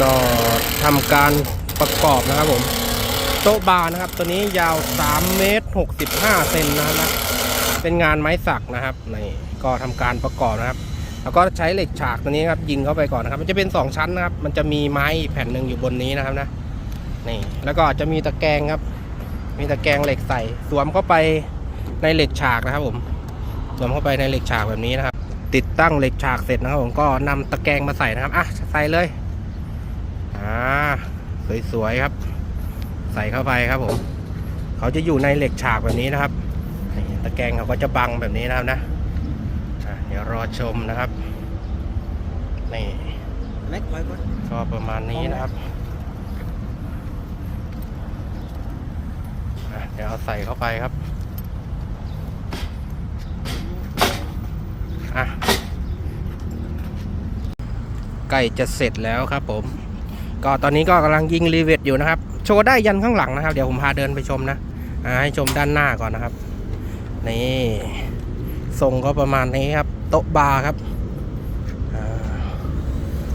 ก็ทำการประกอบนะครับผม โต๊ะบาร์นะครับ ตัวนี้ยาว3เมตร65เซนนะครับนะเป็นงานไม้สักนะครับนี่ก็ทำการประกอบนะครับ แล้วก็ใช้เหล็กฉากตัวนี้ครับยิงเข้าไปก่อนนะครับ มันจะเป็น 2 ชั้นนะครับ มันจะมีไม้แผ่นหนึ่งอยู่บนนี้นะครับนะนี่แล้วก็จะมีตะแกรงครับ มีตะแกรงเหล็กใส่ สวมเข้าไปในเหล็กฉากนะครับผมสวมเข้าไปในเหล็กฉากแบบนี้นะครับ ติดตั้งเหล็กฉากเสร็จนะครับผมก็นำตะแกรงมาใส่นะครับอะใส่เลย อ่าสวยๆครับ ใส่เข้าไปครับผมเขาจะอยู่ในเหล็กฉากแบบนี้นะครับตะแกรงเขาก็จะบังแบบนี้นะครับนะเดี๋ยวรอชมนะครับนี่ก็ประมาณนี้นะครับเดี๋ยวเอาใส่เข้าไปครับอะใกล้จะเสร็จแล้วครับผม ก็ตอนนี้ก็กำลังยิงรีเวทอยู่นะครับ โชว์ได้ยันข้างหลังนะครับ เดี๋ยวผมพาเดินไปชมนะให้ชมด้านหน้าก่อนนะครับนี่ทรงก็ประมาณนี้ครับ โต๊ะบาร์ครับ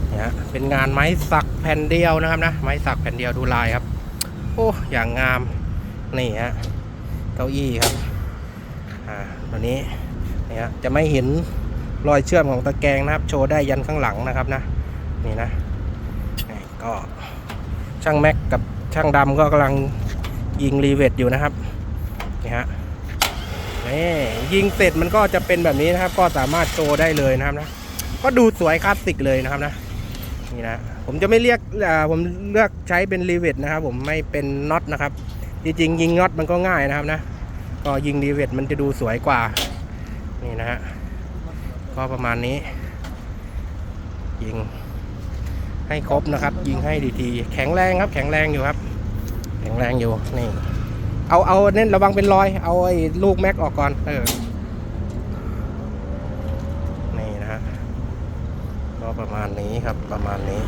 เนี่ยฮะเป็นงานไม้สักแผ่นเดียวนะครับนะไม้สักแผ่นเดียวดูลายครับ โอ้อย่างงามนี่ฮะเก้าอี้ครับอ่าตัวนี้เนี่ยฮะจะไม่เห็นรอยเชื่อมของตะแกรงนะครับ โชว์ได้ยันข้างหลังนะครับนะนี่นะ ก็ช่างแม็กกับช่างดำก็กำลังยิงรีเวทอยู่นะครับนี่ฮะนี่ยิงเสร็จมันก็จะเป็นแบบนี้นะครับ ก็สามารถโชว์ได้เลยนะครับนะก็ดูสวยคลาสสิกเลยนะครับนะนี่นะผมจะไม่เรียกผมเลือกใช้เป็นรีเวทนะครับ ผมไม่เป็นน็อตนะครับจริงๆยิงน็อตมันก็ง่ายนะครับนะก็ยิงรีเวทมันจะดูสวยกว่านี่นะฮะก็ประมาณนี้ยิง ให้ครบนะครับ ยิงให้ดีๆ แข็งแรงครับ แข็งแรงอยู่ครับ แข็งแรงอยู่นี่เอาเอาเน้นระวังเป็นรอย เอาไอ้ลูกแม็กออกก่อนเออนี่นะฮะก็ประมาณนี้ครับประมาณนี้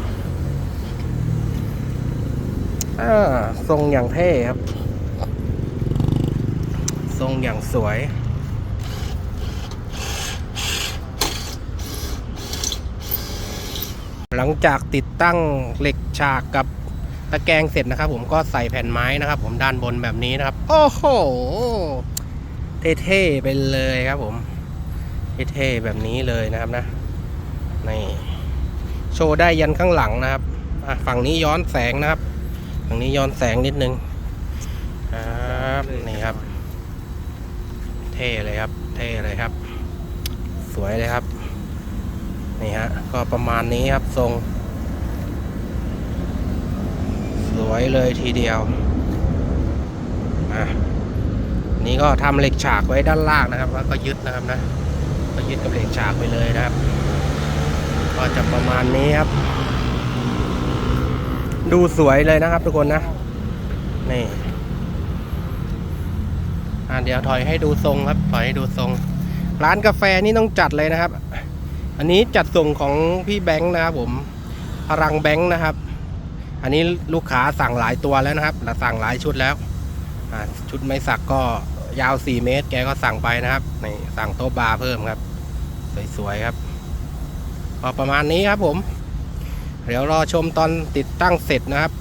อ่าทรงอย่างเท่ครับ ทรงอย่างสวย หลังจากติดตั้งเหล็กฉากกับตะแกรงเสร็จนะครับ ผมก็ใส่แผ่นไม้นะครับ ผมด้านบนแบบนี้นะครับ โอ้โห เท่ๆไปเลยครับ ผมเท่ๆแบบนี้เลยนะครับนะนี่โชว์ได้ยันข้างหลังนะครับฝั่งนี้ย้อนแสงนะครับ ฝั่งนี้ย้อนแสงนิดนึงครับนี่ครับ เท่เลยครับ เท่เลยครับ สวยเลยครับ นี่ฮะ ก็ประมาณนี้ครับทรง สวยเลยทีเดียวอะนี่ก็ทำเหล็กฉากไว้ด้านล่างนะครับ แล้วก็ยึดนะครับนะ ก็ยึดกับเหล็กฉากไปเลยนะครับ ก็จะประมาณนี้ครับ ดูสวยเลยนะครับทุกคนนะ นี่อะเดี๋ยวถอยให้ดูทรงครับ ถอยให้ดูทรง ร้านกาแฟนี่ต้องจัดเลยนะครับ อันนี้จัดส่งของพี่แบงค์นะครับผมพลังแบงค์นะครับ อันนี้ลูกค้าสั่งหลายตัวแล้วนะครับและสั่งหลายชุดแล้วชุดไม้สักก็ยาว 4 เมตร แกก็สั่งไปนะครับนี่สั่งโต๊ะบาร์เพิ่มครับ สวยๆครับก็ประมาณนี้ครับผม เดี๋ยวรอชมตอนติดตั้งเสร็จนะครับ